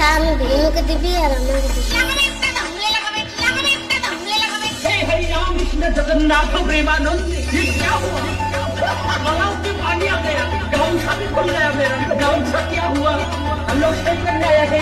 সাম ভীমকে দিবি আর আমাকে দিবি जगन्नाथ, प्रेमानंद क्या हुआ? गलाव में पानी आ गया गाउन सा भी खुल गया मेरा गाउन सा क्या हुआ? हम लोग सही करने आए है।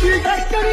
கீழ் கட்டணி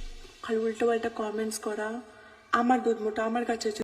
আর উল্টো উল্টোপাল্টা কমেন্টস করা আমার দুধ মোটা আমার কাছে